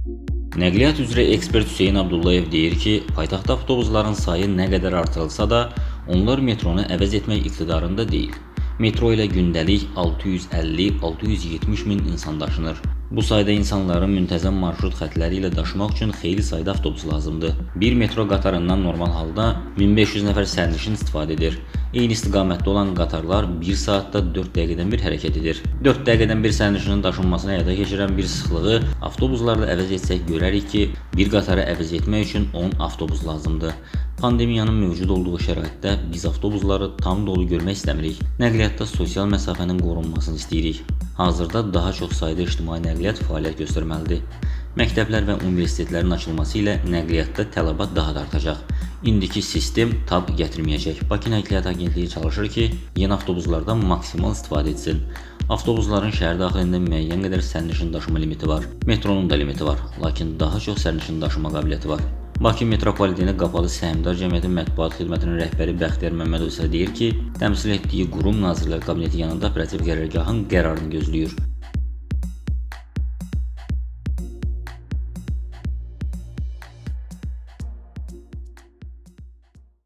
Nəqliyyat üzrə ekspert Hüseyn Abdullayev deyir ki, paytaxtda avtobusların sayı nə qədər artırılsa da, onlar metronu əvəz etmək iqtidarında deyil. Metro ilə gündəlik 650-670 min insan daşınır. Bu sayda insanları müntəzəm marşrut xətləri ilə daşımaq üçün xeyli sayda avtobus lazımdır. Bir metro qatarından normal halda 1500 nəfər sərnişin istifadə edir. Eyni istiqamətdə olan qatarlar 1 saatda 4 dəqiqədən bir hərəkət edir. 4 dəqiqədən bir sərnişinin daşınmasını həyata keçirən bir sıxlığı avtobuslarla əvəz etsək görərik ki, bir qatarı əvəz etmək üçün 10 avtobus lazımdır. Pandemiyanın mövcud olduğu şəraitdə biz avtobusları tam dolu görmək istəmirik. Nəqliyyatda sosial məsafənin qorunmasını istəyirik. Hazırda daha çox sayda ictimai nəqliyyat fəaliyyət göstərməlidir. Məktəblər və universitetlərin açılması ilə nəqliyyatda tələbat daha da artacaq. İndiki sistem tab gətirməyəcək. Bakı Nəqliyyat Agentliyi çalışır ki, yeni avtobuslardan maksimal istifadə etsin. Avtobusların şəhər daxilində müəyyən qədər sərnişin daşıma limiti var. Metronun da limiti var, lakin daha çox sərnişin daşıma qabiliyyəti var. Bakı Metropoliteni Qapalı Səhmdar Cəmiyyəti Mətbuat Xidmətinin rəhbəri Bəxtiyar Məmmədov isə deyir ki, təmsil etdiyi qurum Nazirlər Kabineti yanında operativ qərargahın qərarını gözləyir.